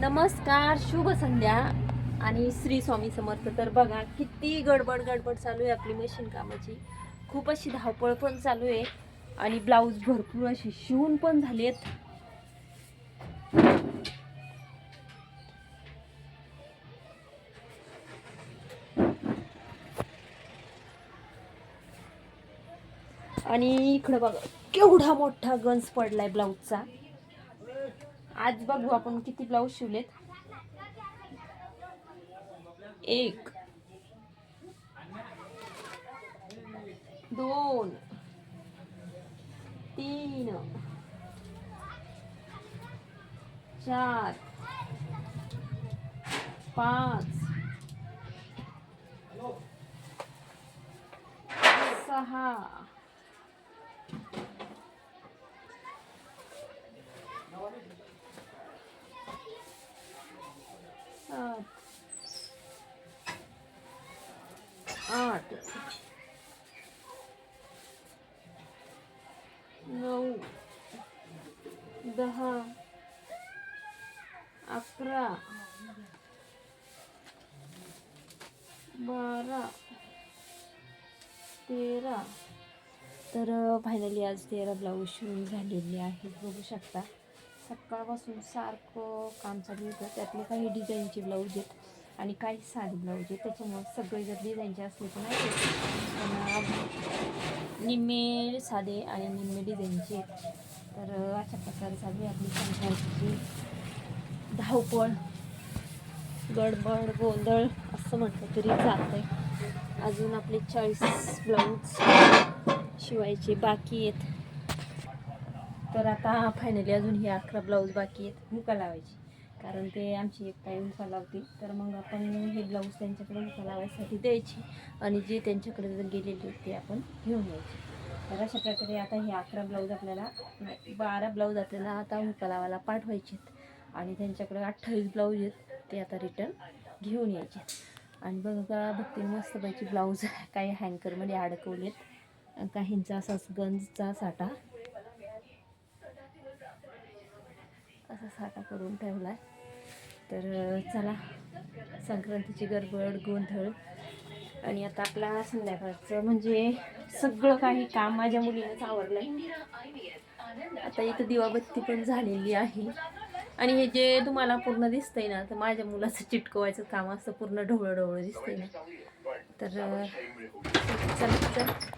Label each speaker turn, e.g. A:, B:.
A: नमस्कार शुभ संध्या. आणि श्री स्वामी समर्थ तर बघा किती गडबड गडबड चालू आहे आपली मशीन कामाची. खूप अशी धावपळ पण चालू आहे. आणि ब्लाऊज भरपूर अशी शिवून पण झालेत. आणि इकडं बघा केवढा मोठा गंज पडलाय ब्लाऊजचा आज बघू आपण किती ब्लाऊज शिवलेत. एक दोन तीन चार पाच सहा आठ नऊ दहा अकरा बारा तेरा तर फायनली आज तेरा ब्लाऊज शिवून झालेले आहेत. बघू शकता. सकाळपासून सारखं काम चालू होतं त्यातले काही डिझाईनचे ब्लाऊज आहेत. आणि काही साधी ब्लाऊज आहे. त्याच्यामुळे सगळे जर डिझाईनचे असले तर नाही पण निम्मे साधे आणि निम्मे डिझाईनचे आहेत. तर अशा प्रकारे चालू आहे आपली संक्रांतीची. धावपळ गडबड गोंधळ असं म्हटलं तरी आहे अजून आपले चाळीस ब्लाऊज शिवायचे बाकी आहेत. तर आता फायनली अजून हे अकरा ब्लाऊज बाकी आहेत. मुका लावायची. कारण ते आमची एक ताई हुका लावते. तर मग आपण हे ब्लाऊज त्यांच्याकडे हुका लावायसाठी द्यायची आणि जे त्यांच्याकडे जर गेलेले आहेत ते आपण घेऊन यायचे. तर अशा प्रकारे आता हे अकरा ब्लाऊज आपल्याला बारा ब्लाऊज आपल्याला आता हुका लावायला पाठवायचे आणि त्यांच्याकडे अठ्ठावीस ब्लाऊज आहेत ते आता रिटर्न घेऊन यायचे. आणि बघा भक्ती मस्तपैकी ब्लाऊज काही हँकरमध्ये अडकवलेत. काहींचा असाच गंजचा साठा असा साठा करून ठेवला आहे तर चला. संक्रांतीची गडबड गोंधळ. आणि आता आपला संध्याकाळचं म्हणजे सगळं काही काम माझ्या मुलींचंच आवडलं आहे आता इथं दिवाबत्ती पण झालेली आहे. आणि हे जे तुम्हाला पूर्ण दिसतंय ना तर माझ्या मुलाचं चिटकवायचं काम असतं पूर्ण ढवळं ढवळं दिसतंय ना. तर चला.